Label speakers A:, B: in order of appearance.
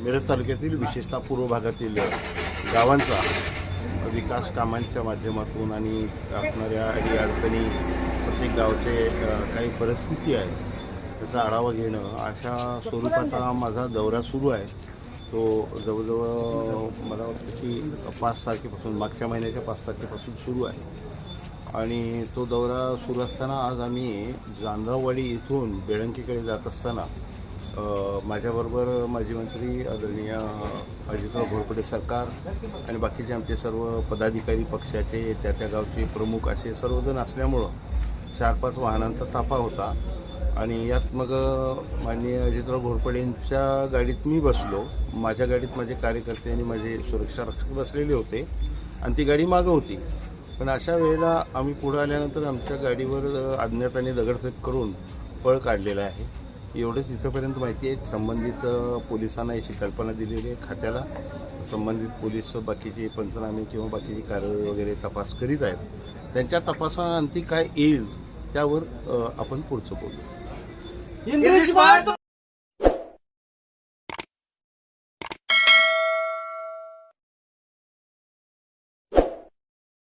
A: तालुक्यातील विशेषतः पूर्व भागातील गावांचा विकास कामांच्या माध्यमातून आणि असणाऱ्या अडी अडचणी प्रत्येक गावचे काही परिस्थिती आहे त्याचा आढावा घेणं अशा स्वरूपाचा माझा दौरा सुरू आहे. तो जवळजवळ मला वाटतं की पाच तारखेपासून मागच्या महिन्याच्या पाच तारखेपासून सुरू आहे. आणि तो दौरा सुरू असताना आज आम्ही जांधळवाडी इथून बेळंकीकडे जात असताना माझ्याबरोबर माजी मंत्री आदरणीय अजितराव घोरपडे सरकार आणि बाकीचे आमचे सर्व पदाधिकारी पक्षाचे त्या त्या गावचे प्रमुख असे सर्वजण असल्यामुळं चार पाच वाहनांचा ताफा होता. आणि यात मग माननीय अजितराव घोरपडेंच्या गाडीत मी बसलो. माझ्या गाडीत माझे कार्यकर्ते आणि माझे सुरक्षा रक्षक बसलेले होते आणि ती गाडी मागं होती. पण अशा वेळेला आम्ही पुढं आल्यानंतर आमच्या गाडीवर अज्ञाताने दगडफेक करून पळ काढलेला आहे. एवढंच इथंपर्यंत माहिती आहे. संबंधित पोलिसांना याची कल्पना दिलेली आहे खात्याला. संबंधित पोलीस बाकीचे पंचनामे किंवा बाकीची कारवाई वगैरे तपास करीत आहेत. त्यांच्या तपासाअंती काय येईल त्यावर आपण पुढचं बोलू.
B: इंग्लिश